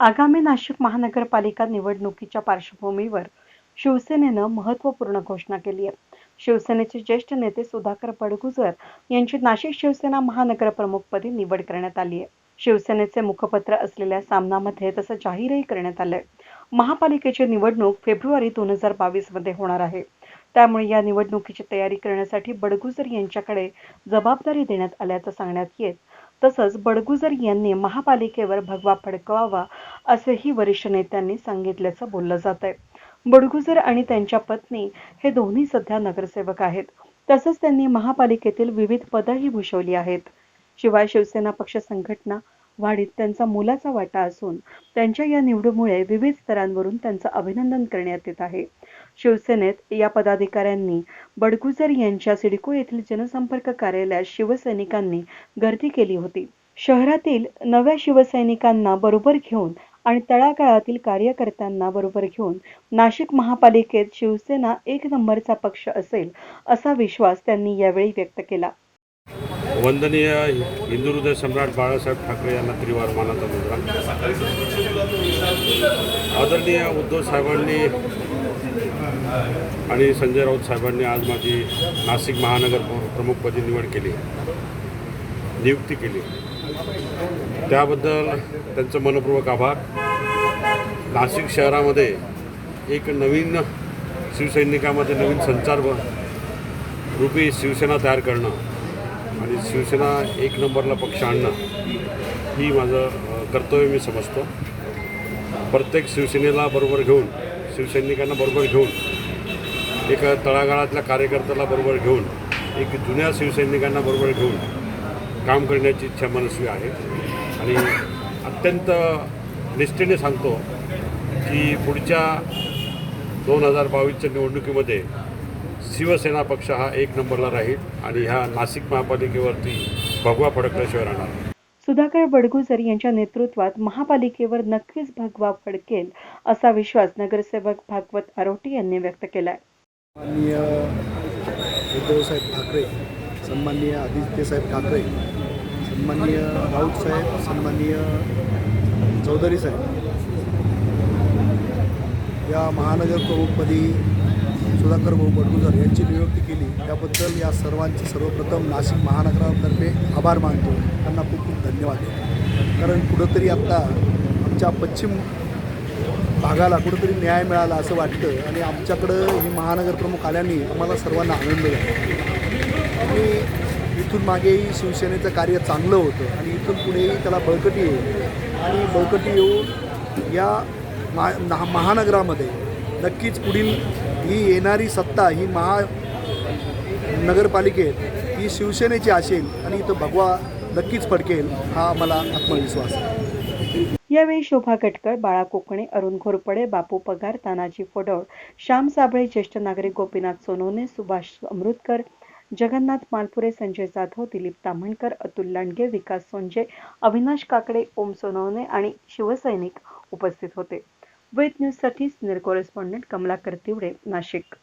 आगामी नाशिक महानगरपालिका निवडणुकीच्या पार्श्वभूमीवर शिवसेनेनं महत्त्वपूर्ण घोषणा केली आहे. शिवसेनेचे ज्येष्ठ नेते सुधाकर बडगुजर यांची नाशिक शिवसेना महानगरप्रमुखपदी निवड करण्यात आली आहे. शिवसेनेचे मुखपत्र असलेल्या सामनामध्ये तसं जाहीरही करण्यात आलंय. महापालिकेची निवडणूक फेब्रुवारी दोन हजार बावीसमध्ये होणार आहे. त्यामुळे या निवडणुकीची तयारी करण्यासाठी बडगुजर यांच्याकडे जबाबदारी देण्यात आल्याचं सांगण्यात येत. तसंच बडगुजर यांनी महापालिकेवर भगवा फडकवावा असेही वरिष्ठ नेत्यांनी सांगितल्याचं बोललं जात आहे बडगुजर आणि त्यांच्या पत्नी हे दोन्ही सध्या नगरसेवक आहेत. तसंच त्यांनी महापालिकेतील विविध पदंही भूषवली आहेत. शिवाय शिवसेना पक्ष संघटना वाढीत त्यांचा मोलाचा वाटा असून त्यांच्या या निवडीमुळे विविध स्तरांवरून त्यांचं अभिनंदन करण्यात येत आहे. शिवसेनेत या पदाधिकाऱ्यांनी बडगुजर यांच्या सिडको येथील जनसंपर्क कार्यालयात शिवसैनिकांनी गर्दी केली होती. शहरातील नव्या शिवसैनिकांना बरोबर घेऊन आणि तळागाळातील कार्यकर्त्यांना बरोबर घेऊन नाशिक महापालिकेत शिवसेना एक नंबरचा पक्ष असेल असा विश्वास त्यांनी यावेळी व्यक्त केला. वंदनीय हिंदू हृदय सम्राट बाळासाहेब ठाकरे यांना त्रिवार मानाचा मुद्रा. आदरणीय उद्धव साहेबांनी आणि संजय राऊत साहेबांनी आज माझी नाशिक महानगर प्रमुखपदी निवड केली नियुक्ती केली त्याबद्दल त्यांचं मनपूर्वक आभार. नाशिक शहरामध्ये एक नवीन शिवसैनिकामध्ये नवीन संचार रूपी शिवसेना तयार करणं आणि शिवसेना एक नंबरला पक्ष आणणं ही माझं कर्तव्य मी समजतो. प्रत्येक शिवसेनेला बरोबर घेऊन शिवसैनिकांना बरोबर घेऊन एक तळागाळातल्या कार्यकर्त्याला बरोबर घेऊन एक जुन्या शिवसैनिकांना बरोबर घेऊन काम करण्याची इच्छा मनस्वी आहे. आणि अत्यंत निष्ठेने सांगतो की पुढच्या दोन हजार बावीसच्या निवडणुकीमध्ये शिवसेना पक्ष हा एक नंबरला राहील आणि ह्या नाशिक महापालिकेवरती भगवा फडकल्याशिवाय राहणार सुधाकर बडगुजर यांच्या नेतृत्वात महापालिकेवर नक्कीच भगवा फडकेल असा विश्वास नगरसेवक भागवत आरोटी यांनी व्यक्त केलाय. माननीय उद्धवसाहेब ठाकरे सन्माननीय आदित्यसाहेब ठाकरे सन्माननीय राऊत साहेब सन्माननीय चौधरी साहेब या महानगर प्रमुखपदी सुधाकर भाऊ बडगुजर यांची नियुक्ती केली. त्याबद्दल या सर्वांचे सर्वप्रथम नाशिक महानगरातर्फे आभार मानतो. त्यांना खूप खूप धन्यवाद. देतो कारण कुठंतरी आत्ता आमच्या पश्चिम भागाला कुठंतरी न्याय मिळाला असं वाटतं आणि आमच्याकडं हे महानगरप्रमुख आल्याने आम्हाला सर्वांना आनंद झाला. आणि इथून मागेही शिवसेनेचं कार्य चांगलं होतं आणि इथून पुढेही त्याला बळकटी येईल. आणि बळकटी येऊन या मा महानगरामध्ये नक्कीच पुढील ही येणारी सत्ता ही महा नगरपालिकेत ही शिवसेनेची असेल आणि इथं भगवा नक्कीच फडकेल हा मला आत्मविश्वास आहे. यावेळी शोभा गटकर बाळा कोकणे अरुण घोरपडे बापू पगार तानाजी फोडोळ श्याम साबळे ज्येष्ठ नागरिक गोपीनाथ सोनवणे सुभाष अमृतकर जगन्नाथ मालपुरे संजय जाधव दिलीप ताम्हणकर अतुल लांडगे विकास सोंजे अविनाश काकडे ओम सोनवणे आणि शिवसैनिक उपस्थित होते. वेद न्यूजसाठी सिनियर कॉरेस्पॉन्डंट कमलाकर तिवडे नाशिक.